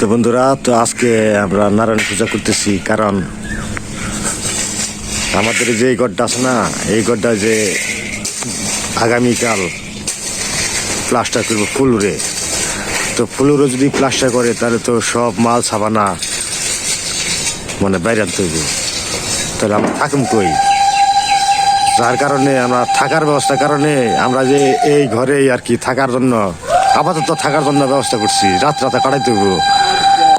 তো বন্ধুরা, তো আজকে আমরা নারায়ণ পূজা করতেছি, কারণ আমাদের যে এই গড্ডা আছে না, এই গড্ডা যে আগামীকাল প্লাস্টার করব ফুলুরে। তো ফুলুরে যদি প্লাস্টার করে, তাহলে তো সব মাল ছাপানা মানে বাইরে হইব। তাহলে আমরা থাকুম কই? যার কারণে আমরা থাকার ব্যবস্থার কারণে আমরা যে এই ঘরেই আর কি থাকার জন্য, আপাতত থাকার জন্য ব্যবস্থা করছি। রাত রাতে কাটাইতে হইব।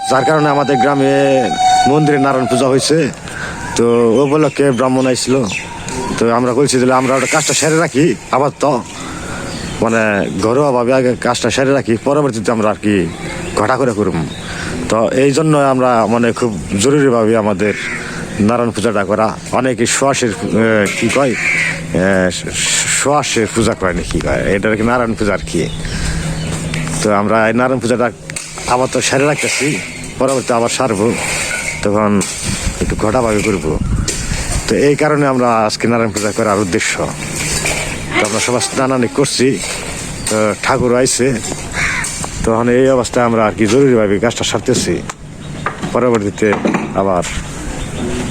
যার কারণে আমাদের গ্রামে মন্দিরে নারায়ণ পূজা হয়েছে। তো উপলক্ষে ব্রাহ্মণ আইছিল। তো আমরা বলছি, তাহলে আমরা ওটা কাজটা সেরে রাখি, আপাতত। মানে ঘরোয়াভাবে আগে কাজটা সেরে রাখি, পরবর্তীতে আমরা আর কি ঘটা করে করুম। তো এই জন্য আমরা মানে খুব জরুরিভাবে আমাদের নারায়ণ পূজাটা করা। অনেকে শ্বাসের কি কয়? শ্বাসের পূজা করে নাকি? কয় এটা আর কি নারায়ণ পূজা আর কি? তো আমরা এই নারায়ণ পূজাটা আবার তো সেরে রাখতেছি। পরবর্তী আবার সারবো, তখন একটু ঘটাভাবে করব। তো এই কারণে আমরা আজকে নারায়ণ পূজা করার উদ্দেশ্য। তো আমরা সবাই স্নানানি করছি ঠাকুর আইছে। তখন এই অবস্থায় আমরা আর কি জরুরিভাবে গাছটা সারতেছি। পরবর্তীতে আবার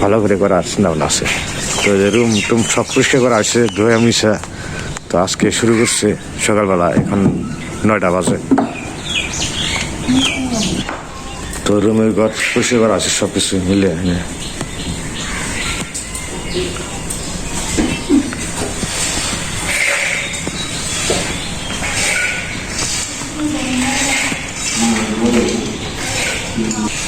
ভালো করে করার চিন্তা ভাবনা আছে। তো রুম টুম সব পরিষ্কার করা হয়েছে, ধোয়া মিশা তো আজকে শুরু করছে সকালবেলা, এখন নয়টা বাজে। তো রুমের ঘর পরিষেবার আছে সব কিছু মিলে। Thank তো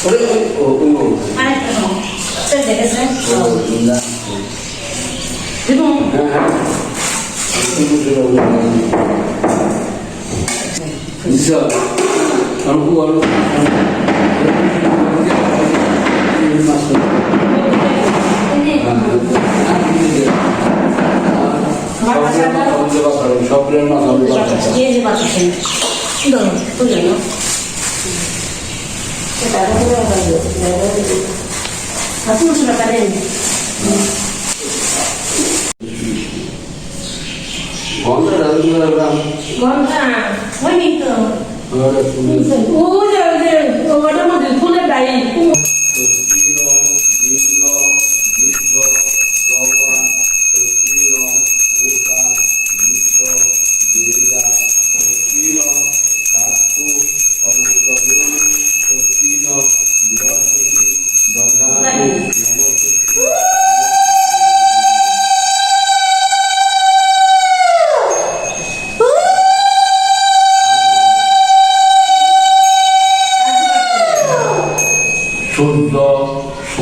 それを思う。あなたの先生ですね。そう。でも、実は、あの子は、あの子は、Şaplarına kalıyor. Yeni bakışın. Doğru, buyurun. Tutakuwa hapo. Hapo tunapanda nini? Kwanza lazima lazima. Kwanza wewe ni kwa. Kwanza. Kwanza. Kwanza. Kwanza. Kwanza. Kwanza. Kwanza. Kwanza.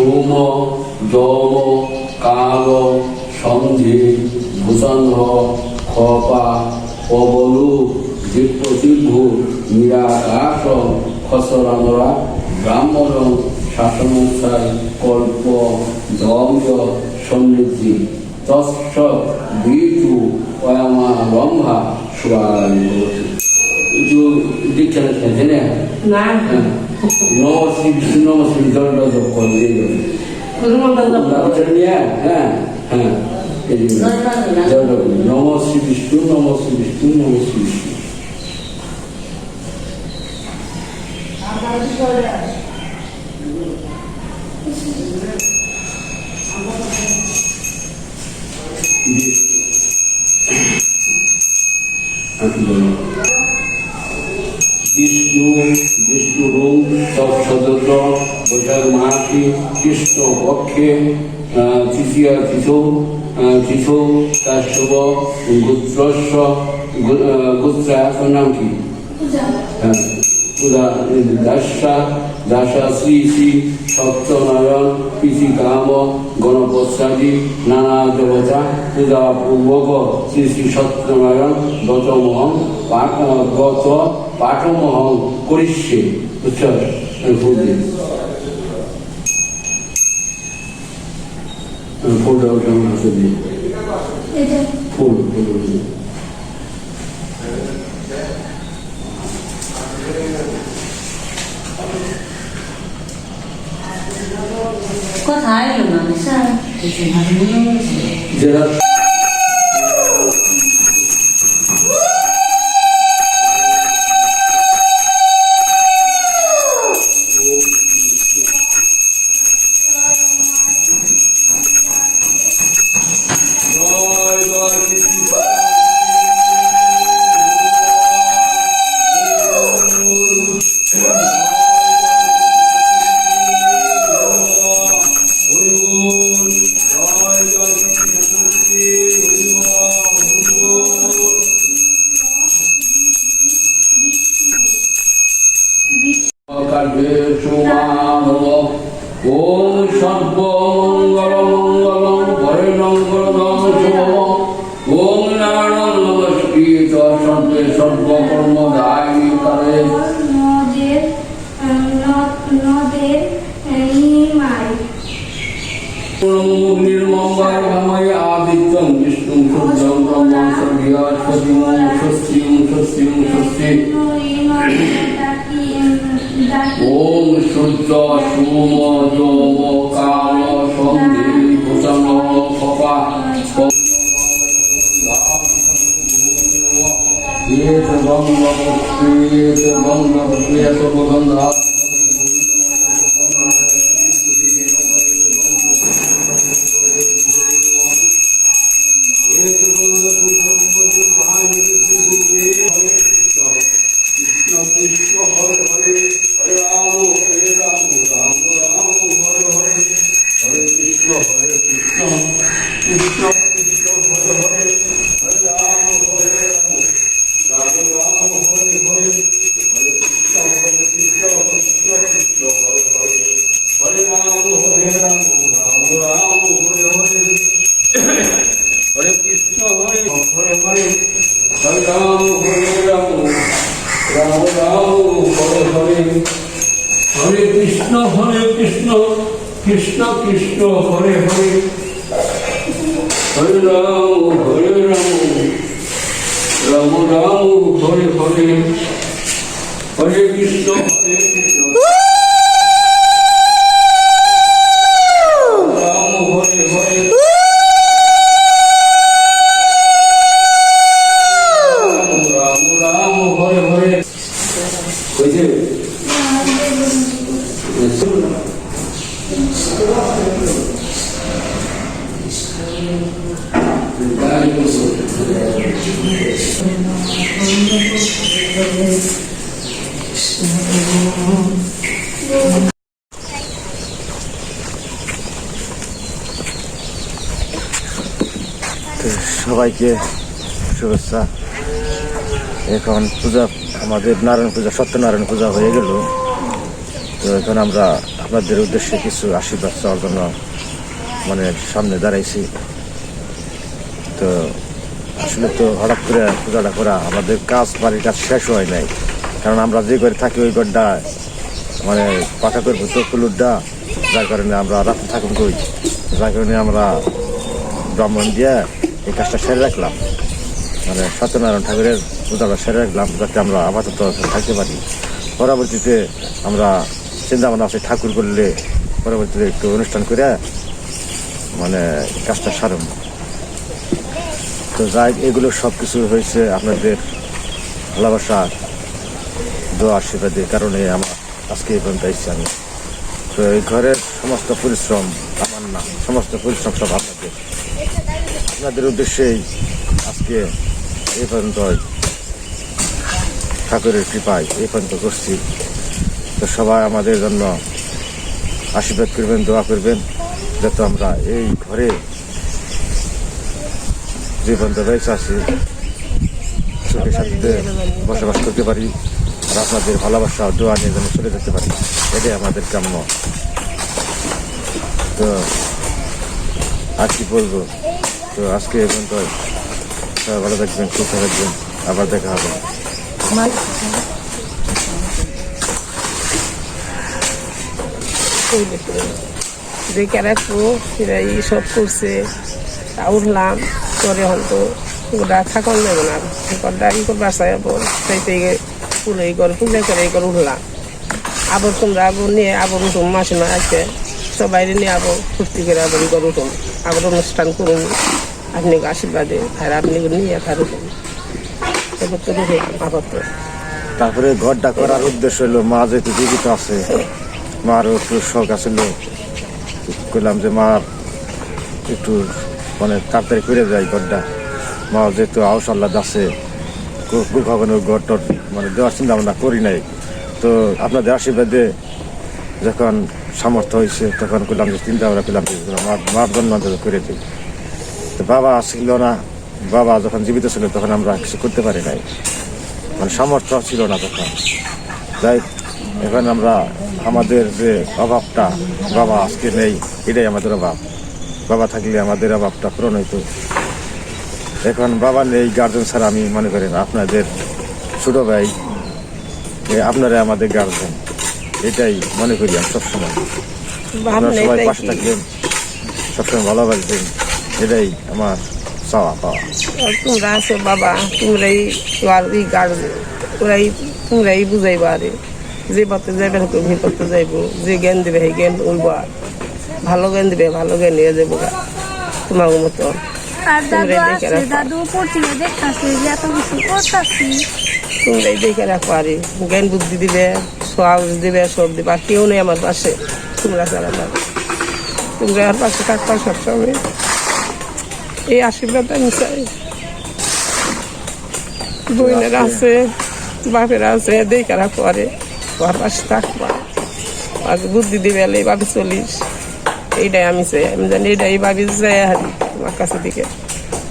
সোম যম কাল সন্ধি ভূষণ খপা পবলু দীপ্তশিভু নিরাকাশ খসরামরা ব্রাহ্মণ শাসনসাই কল্প দম্য সমৃদ্ধি তস্য বিতু অয়ামা ব্রহ্মা দীক্ষা না? নবাসী নবাসী দণ্ড যোগ করলেই হ্যাঁ হ্যাঁ নম শ্রী বিষ্ণু নম শ্রী বিষ্ণু নম বিষ্ণু Thank you. কৃষ্ণ পক্ষে তৃতীয়া তিথৌ তিথৌ তার শুভ গোত্রস্য গো- আহ, গোত্রা তার নাম কি দাসা দাসা শ্রী শ্রী সত্যনারায়ণ পিসি কাম গণপতি নানা দেবতা পূজা পূর্বক শ্রী শ্রী সত্যনারায়ণ গতমহং পাঠ গত পাঠমহং করিষ্যে বুঝছ ফুল ফুলটা কেমন আছে দিয়ে এটা ফুল ফুল কোথায় এলো না স্যার কিছু ভালো মনে হয়েছে যারা ওম সর্বমঙ্গল মঙ্গলম হরিণং গরদম শুভম ওম নারায়ণ নমস্কৃত সর্বে সর্বকর্ম দায়ী করে নির্মঙ্গল ভময় আদিত্যং বিষ্ণু সূর্যং ব্রহ্মং বৃহস্পতিং ষষ্ঠীং ষষ্ঠীং ষষ্ঠী ওম সূর্য সোম যম কাল সন্ধি ভূষণ কপা Yes, the one of the yes, the one of the yes, the one of the Hare Hare Ram Hare Ram Ram Ram Hare Hare. Hare Krishna Hare Krishna. Ram Hare Hare. Ram Ram Thank you. সবাইকে শুভেচ্ছা। এখন পূজা, আমাদের নারায়ণ পূজা, সত্যনারায়ণ পূজা হয়ে গেল। তো এখন আমরা আপনাদের উদ্দেশ্যে কিছু আশীর্বাদ চাওয়ার জন্য মানে সামনে দাঁড়াইছি। তো আসলে তো হঠাৎ করে পূজাটা করা, আমাদের কাজ বাড়ির কাজ শেষ হয় নাই। কারণ আমরা যে ঘরে থাকি ওই ঘরটা মানে পাকা করব তো যার কারণে আমরা রাত্রে থাকুন কই। যার কারণে আমরা ব্রাহ্মণ দিয়ে এই কাজটা সেরে রাখলাম। মানে সত্যনারায়ণ ঠাকুরের পূজাটা সেরে রাখলাম, যাতে আমরা আপাতত থাকতে পারি। পরবর্তীতে আমরা চিন্তা ভাবনা আছে ঠাকুর করলে পরবর্তীতে একটু অনুষ্ঠান করে মানে কাজটা সারম তো যাই এগুলো সব কিছু হয়েছে আপনাদের ভালোবাসা, দোয়া, আশীর্বাদের কারণে আমার আজকে এই পর্যন্ত এসেছি আমি। তো এই ঘরের সমস্ত পরিশ্রম আমার না, সমস্ত পরিশ্রম সব আপনাদের। আপনাদের উদ্দেশ্যেই আজকে এই পর্যন্ত ঠাকুরের কৃপায় এই পর্যন্ত করছি। তো সবাই আমাদের জন্য আশীর্বাদ করবেন, দোয়া করবেন। যাতে আমরা এই ঘরে যে পর্যন্ত রয়েছে আছি সুখে শান্তিতে বসবাস করতে পারি, আর আপনাদের ভালোবাসা দোয়া নিয়ে যেন চলে যেতে পারি, এটাই আমাদের কাম্য। তো আর কি বলব? তো আজকে এখন তো সবাই ভালো থাকবেন, সুস্থ থাকবেন। আবার দেখা হবে। দেখে রাখব সেটাই সব করছে। তা উঠলাম, পরে হয়তো ওটা থাকুন যাবে না। ঘরটা ই করবার চাইব সেইতে পুরো এই করে পূজা করে এই করে উঠলাম। আবার তোমরা আবার নিয়ে, আবার উঠুম, মাসে মা আছে সবাই নিয়ে আবার ফুর্তি করে আবার ই করে উঠুম। আবার অনুষ্ঠান করুন আপনি আশীর্বাদে আর আপনি নিয়ে তার উঠুন এবার তো আবার তো তারপরে ঘরটা করার উদ্দেশ্য হলো, মা যেহেতু জীবিত আছে, মারও একটু শখ আছিল করলাম যে, মা, একটু মানে তাড়াতাড়ি করে যায় ঘরটা। মা, যেহেতু আউস আল্লাহ আছে কখনো ঘর টর মানে দেওয়ার চিন্তা ভাবনা করি নাই। তো আপনাদের আশীর্বাদে যখন সামর্থ্য হয়েছে, তখন করলাম যে, চিন্তা ভাবনা করলাম মার জন্য করে দিই। তো বাবা ছিল না। বাবা যখন জীবিত ছিল, তখন আমরা কিছু করতে পারি নাই। মানে সামর্থ্য ছিল না তখন। তাই এখন আমরা আমাদের যে অভাবটা বাবা আজকে নেই এটাই আমাদের অভাব। বাবা থাকলে আমাদের অভাবটা পূরণ হইতো। এখন বাবা নেই গার্জেন স্যার আমি মনে করেন আপনাদের ছোটো ভাই আপনারা আমাদের গার্জেন এটাই মনে করি আমি সবসময়। আপনারা সবাই পাশে থাকবেন সবসময় ভালোবাসবেন এটাই আমার চাওয়া পাওয়া। তোমরা আছো বাবা তোমরাই গাড়বে ওরাই তোমরাই বুঝাইবা আরে। যে পথে যাবে হয়তো সেই পথে যাইব যে জ্ঞান দেবে সেই জ্ঞান উঠবো ভালো জ্ঞান দেবে ভালো জ্ঞান নিয়ে যাব তোমার মতো। তোমরাই দেখে রাখো। আরে জ্ঞান বুদ্ধি দিবে সাহস দিবে সব দিবে। আর কেউ নেই আমার পাশে তোমরা ছাড়া না তোমরা আর পাশে থাকবা সবসময়। এই আশীর্বাদ আমি চাই। বোনের আছে বাপের আছে দেখে রাখো আরে ওর পাশে থাকবা। আর বুদ্ধি দিবে এইভাবে চলিস। এইটাই আমি চাই। আমি জানি এইটাই এইভাবে চাই হারি তোমার কাছে দিকে।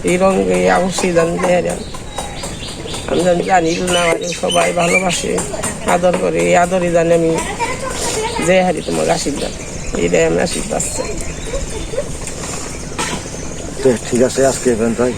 এই রঙ এই অবশ্যই জানি যে হারি আমি। জানি জানি না সবাই ভালোবাসে, আদর করে, এই আদরে জানি আমি যে হারি তোমার আশীর্বাদ। এইটাই আমি আশীর্বাদ চাই। ঠিক আছে, আজকে এখানটাই